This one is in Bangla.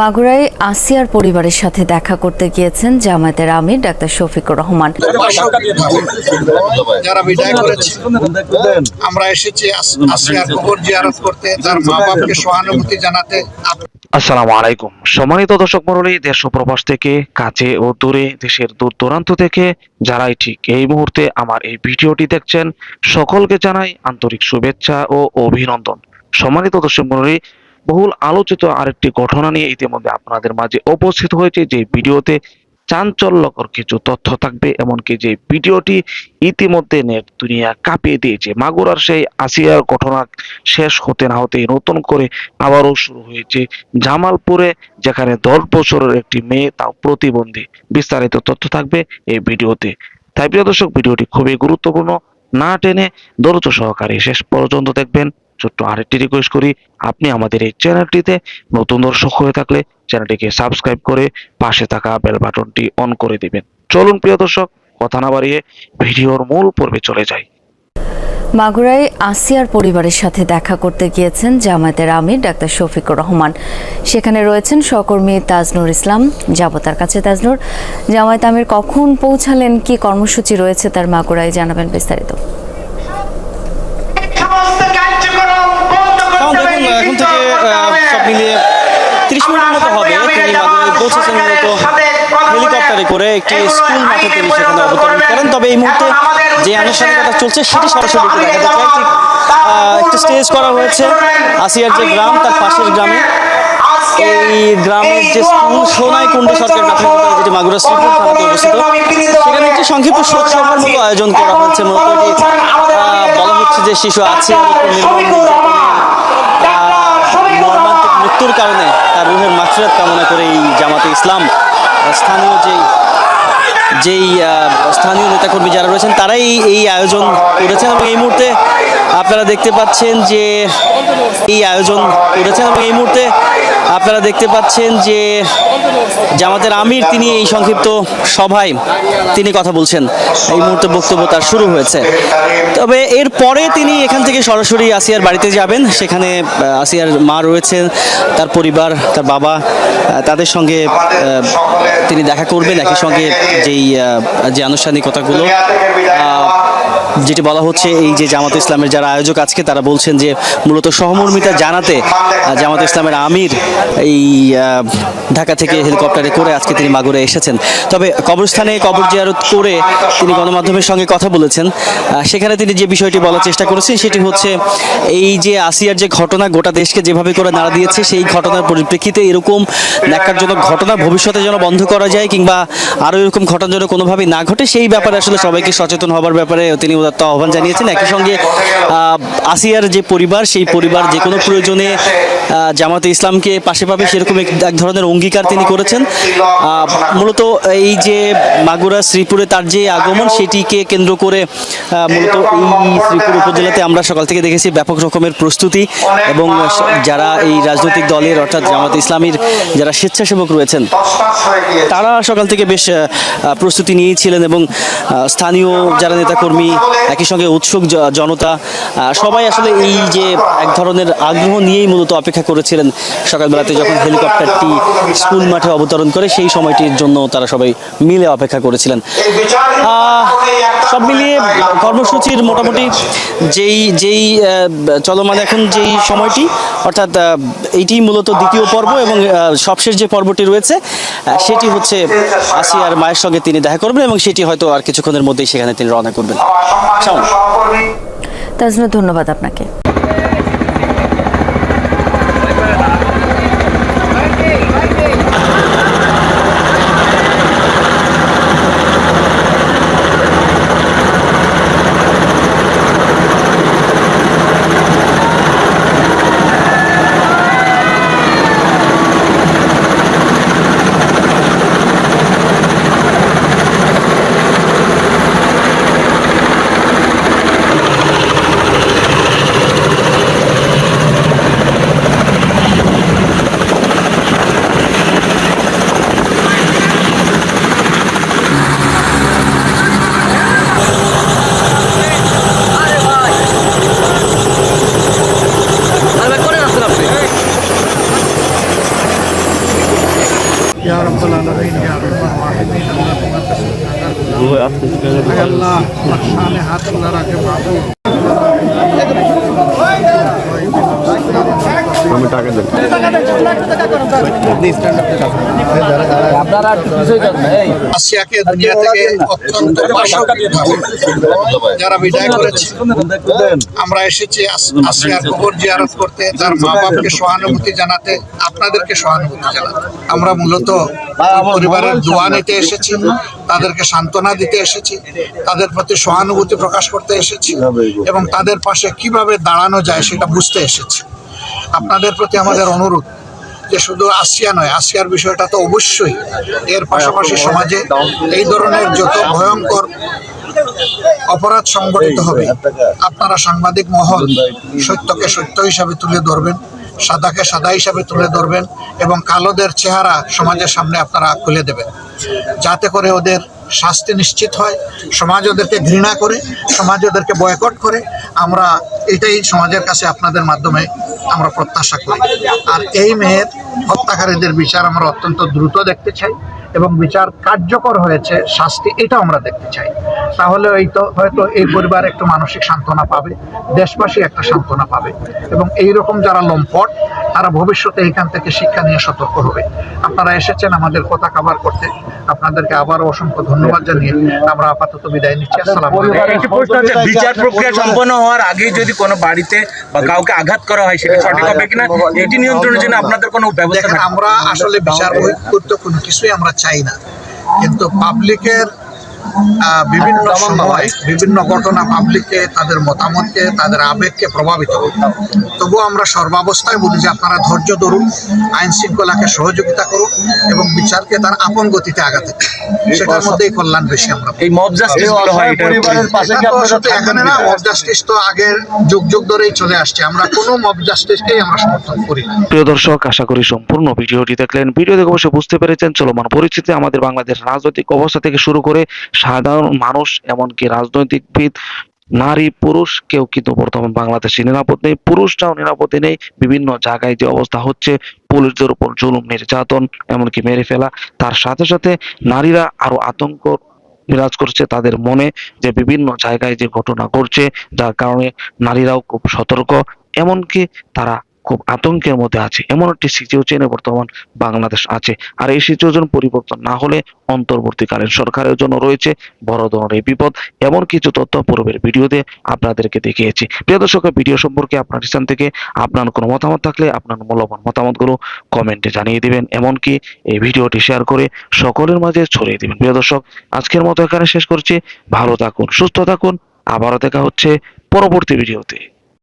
মাগুরায় আসিয়ার পরিবারের সাথে দেখা করতে গিয়েছেন জামায়াতের আমির ডাক্তার শফিকুর রহমান। যারা বিদায় করেছে আমরা এসেছি আসিয়ার কবর জিয়ারত করতে তার মা বাপকে সহানুভূতি জানাতে আসসালামু আলাইকুম। সম্মানিত দর্শক দেশ প্রবাস থেকে কাছে ও দূরে দেশের দূর দূরান্ত থেকে যারাই ঠিক এই মুহূর্তে আমার এই ভিডিওটি দেখছেন সকলকে জানাই আন্তরিক শুভেচ্ছা ও অভিনন্দন। সম্মানিত দর্শক মণ্ডলী বহুল আলোচিত আরেকটি ঘটনা নিয়ে ইতিমধ্যে আপনাদের মাঝে উপস্থিত হয়েছে যে ভিডিওতে চাঞ্চল্যকর কিছু তথ্য থাকবে, এমনকি যে ভিডিওটি ইতিমধ্যে নেট দুনিয়া কাঁপিয়ে দিয়েছে। মাগুরার সেই আসিয়ার ঘটনা শেষ হতে না হতে নতুন করে আবারও শুরু হয়েছে জামালপুরে, যেখানে দশ বছরের একটি মেয়ে তাও প্রতিবন্ধী। বিস্তারিত তথ্য থাকবে এই ভিডিওতে। তাই প্রিয় দর্শক, ভিডিওটি খুবই গুরুত্বপূর্ণ। না টেনে ধৈর্য সহকারে শেষ পর্যন্ত দেখবেন। ছোট্ট আরেকটি রিকোয়েস্ট করি, আপনি আমাদের এই চ্যানেলটিতে নতুন দর্শক হয়ে থাকলে চ্যানেলটিকে সাবস্ক্রাইব করে পাশে থাকা বেল বাটনটি অন করে দিবেন। চলুন প্রিয় দর্শক, কথা না বাড়িয়ে ভিডিওর মূল পর্বে চলে যাই। মাগুরায় আসিয়ার পরিবারের সাথে দেখা করতে গিয়েছেন জামায়াতের আমির ডাক্তার শফিকুর রহমান। সেখানে রয়েছেন সহকর্মী তাজনুর ইসলাম। যাব তার কাছে, তাজনুর। জামায়াত আমির কখন পৌঁছালেন, কি কর্মসূচি রয়েছে তার মাগুরায়, জানাবেন বিস্তারিত কারণ দেখুন এখন থেকে আহ, সব মিলিয়ে ত্রিশ মিনিটের মতো হবে। তিনি পৌঁছেছেন মূলত হেলিকপ্টারে করে একটি স্কুল মাঠে তিনি সেখানে অবতরণ করেন। তবে এই মুহূর্তে যে আনুষ্ঠানিকতা চলছে সেটি সরাসরি একটু দেখা যাচ্ছে একটি স্টেজ করা হয়েছে আসিয়ার যে গ্রাম তার পাশের গ্রামে। এই গ্রামের যে স্কুল সোনাই কুণ্ড সরকার প্রাথমিক বিদ্যালয় যেটি মাগুরা শ্রীপুর থানাতে অবস্থিত। সেখানে একটি সংক্ষিপ্ত শোক সভার মতো আয়োজন করা হয়েছে মূলত বলা হচ্ছে যে শিশু আছে মৃত্যুর কারণে তার রুহের মাগফিরাত কামনা করে এই জামাতে ইসলাম। স্থানীয় যেই যেই স্থানীয় নেতাকর্মী যারা রয়েছেন, তারাই এই- আয়োজন করেছেন এবং এই মুহূর্তে আপনারা দেখতে পাচ্ছেন যে এই আয়োজন করেছেন এবং এই মুহূর্তে আপনারা দেখতে পাচ্ছেন যে জামাতের আমির তিনি এই সংক্ষিপ্ত সভায় তিনি কথা বলছেন। এই মুহূর্তে বক্তব্য তার শুরু হয়েছে। তবে এর পরে তিনি এখান থেকে সরাসরি আসিয়ার বাড়িতে যাবেন। সেখানে আসিয়ার মা রয়েছেন, তার পরিবার, তার বাবা তাদের সঙ্গে তিনি দেখা করবেন। একই সঙ্গে যেই আহ, যে আনুষ্ঠানিকতাগুলো যেটি বলা হচ্ছে এই যে জামাত ইসলামের যারা আয়োজক আজকে, তারা বলছেন যে মূলত সহমর্মিতা জানাতে জামাত ইসলামের আমির এই ঢাকা থেকে হেলিকপ্টারে করে আজকে তিনি মাগুরে এসেছেন। তবে কবরস্থানে কবর জিয়ারত করে তিনি গণমাধ্যমের সঙ্গে কথা বলেছেন। সেখানে তিনি যে বিষয়টি বলার চেষ্টা করেছেন, সেটি হচ্ছে এই যে আসিয়ার যে ঘটনা, গোটা দেশকে যেভাবে করে নাড়া দিয়েছে, সেই ঘটনার পরিপ্রেক্ষিতে এরকম ন্যাক্কারজনক ঘটনা ভবিষ্যতে যেন বন্ধ করা যায় কিংবা আরও এরকম ঘটনা যেন কোনোভাবেই না ঘটে, সেই ব্যাপারে আসলে সবাইকে সচেতন হবার ব্যাপারে তিনি উদাত্ত আহ্বান জানিয়েছেন। একই সঙ্গে আসিয়ার যে পরিবার, সেই পরিবার যে কোনো প্রয়োজনে জামাতে ইসলামকে পাশে পাবে সেরকম এক এক ধরনের অঙ্গীকার তিনি করেছেন। মূলত এই যে মাগুরা, শ্রীপুরে তার যে আগমন, সেটিকে কেন্দ্র করে মূলত এই শ্রীপুর উপজেলাতে আমরা সকাল থেকে দেখেছি ব্যাপক রকমের প্রস্তুতি এবং যারা এই রাজনৈতিক দলের, অর্থাৎ জামাত ইসলামীর যারা স্বেচ্ছাসেবক রয়েছেন, তারা সকাল থেকে বেশ প্রস্তুতি নিয়েছিলেন এবং স্থানীয় যারা নেতাকর্মী একই সঙ্গে উৎসুক জনতা সবাই আসলে এই যে এক ধরনের আগ্রহ নিয়েই মূলত অপেক্ষা করেছিলেন সকালবেলাতে যখন হেলিকপ্টারটি স্কুল মাঠে অবতরণ করে সেই সময়টির জন্য তারা সবাই মিলে অপেক্ষা করেছিলেন। সব মিলিয়ে কর্মসূচির মোটামুটি যেই যেই চলমান এখন যেই সময়টি অর্থাৎ এইটি মূলত দ্বিতীয় পর্ব এবং সবশেষ যে পর্বটি রয়েছে সেটি হচ্ছে আসিয়ার মায়ের সঙ্গে তিনি দেখা করবেন এবং সেটি হয়তো আর কিছুক্ষণের মধ্যেই সেখানে তিনি রওনা করবেন। শাওন। তাজনা ধন্যবাদ আপনাকে আল্লাহ সামনে হাত খোলা রাখে বাবু দুনিয়া থেকে যারা বিদায় করেছে, আমরা এসেছি আস- আসিয়ার কবর জিয়ারত করতে। তার মা বাপকে সহানুভূতি জানাতে, আপনাদেরকে সহানুভূতি জানাতে। আমরা মূলত পরিবারের দোয়া নিতে এসেছি, তাদেরকে সান্ত্বনা দিতে এসেছি, তাদের প্রতি সহানুভূতি প্রকাশ করতে এসেছি, এবং তাদের পাশে কীভাবে দাঁড়ানো যায় সেটা বুঝতে এসেছি। আপনাদের প্রতি আমাদের অনুরোধ যে শুধু আসিয়া নয় আসিয়ার বিষয়টা তো অবশ্যই। এর পাশাপাশি সমাজে এই ধরনের যত ভয়ঙ্কর অপরাধ সংগঠিত হবে আপনারা সাংবাদিক মহল সত্যকে সত্য হিসাবে তুলে ধরবেন সাদাকে সাদা হিসাবে তুলে ধরবেন এবং কালোদের চেহারা সমাজের সামনে আপনারা খুলে দেবেন। যাতে করে ওদের শাস্তি নিশ্চিত হয়। সমাজ ওদেরকে ঘৃণা করে, সমাজ ওদেরকে বয়কট করে। আমরা এটাই সমাজের কাছে আপনাদের মাধ্যমে আমরা প্রত্যাশা করি। আর এই মেয়ের হত্যাকারীদের বিচার আমরা অত্যন্ত দ্রুত দেখতে চাই এবং বিচার কার্যকর হয়েছে শাস্তি এটা আমরা দেখতে চাই। তাহলে এই তো হয়তো এই পরিবার একটু মানসিক সান্ত্বনা পাবে দেশবাসী একটা সান্ত্বনা পাবে এবং এই রকম যারা লম্পট তারা ভবিষ্যতে এখান থেকে শিক্ষা নিয়ে সতর্ক হবে। আপনারা এসেছেন আমাদের কথা কাভার করতে। আপনাদেরকে আবারও অসংখ্য ধন্যবাদ জানিয়ে আমরা আপাতত বিদায় নিচ্ছি। আসসালামু আলাইকুম। একটি প্রশ্ন হচ্ছে বিচার প্রক্রিয়া সম্পন্ন হওয়ার আগেই যদি কোনো বাড়িতে বা কাউকে আঘাত করা হয় সেটা সঠিক হবে কিনা? এটি নিয়ন্ত্রণের জন্য আপনাদের কোনো ব্যবস্থা আমরা আসলে বিচার বহির্ভূত কোনো কিছুই আমরা চাই না। কিন্তু পাবলিকের বিভিন্ন সময় বিভিন্ন ঘটনা পাবলিককে তাদের মতামতকে তাদের আবেগকে প্রভাবিত করে তবুও আমরা সর্বাবস্থায় বলি যে আপনারা ধৈর্য ধরুন আইন শৃঙ্খলাকে সহযোগিতা করুন এবং বিচারকে তার আপন গতিতে আগাতে সেটার মধ্যেই কল্যাণ বেশি আমরা এই মব জাস্টিস হয় এখানে না মব জাস্টিস তো আগের যুগ যুগ ধরেই চলে আসছে। আমরা কোনো মব জাস্টিসকেই আমরা সমর্থন করি প্রিয় দর্শক আশা করি সম্পূর্ণ ভিডিওটি দেখলেন। ভিডিও দেখে অবশ্যই বুঝতে পেরেছেন। চলমান পরিস্থিতি আমাদের বাংলাদেশ রাজনৈতিক অবস্থা থেকে শুরু করে সাধারণ মানুষ, এমনকি রাজনৈতিকবিদ, নারী, পুরুষ, কেউ কিন্তু বর্তমান বাংলাদেশে নিরাপদ নেই। পুরুষরাও নিরাপদে নেই। বিভিন্ন জায়গায় যে অবস্থা হচ্ছে, পুলিশদের উপর জুলুম, নির্যাতন, এমনকি মেরে ফেলা। তার সাথে সাথে নারীরা আরও আতঙ্ক বিরাজ করছে তাদের মনে যে বিভিন্ন জায়গায় যে ঘটনা ঘটছে, যার কারণে নারীরাও খুব সতর্ক। এমনকি তারা খুব আতঙ্কের মধ্যে আছে। এমন একটি সিচুয়েশনে বর্তমান বাংলাদেশ আছে। আর এই সিচুয়েশন পরিবর্তন না হলে অন্তর্বর্তীকালীন সরকারের জন্য রয়েছে বড় ধরনের বিপদ। এমন কিছু তথ্য পূর্বের ভিডিওতে আপনাদেরকে দেখিয়েছি। প্রিয় দর্শক, ভিডিও সম্পর্কে আপনার স্থান থেকে আপনার কোনো মতামত থাকলে আপনার মূল্যবান মতামতগুলো কমেন্টে জানিয়ে দিবেন। এমনকি এই ভিডিওটি শেয়ার করে সকলের মাঝে ছড়িয়ে দিবেন। প্রিয় দর্শক, আজকের মতো এখানে শেষ করছি। ভালো থাকুন, সুস্থ থাকুন। আবারও দেখা হচ্ছে পরবর্তী ভিডিওতে।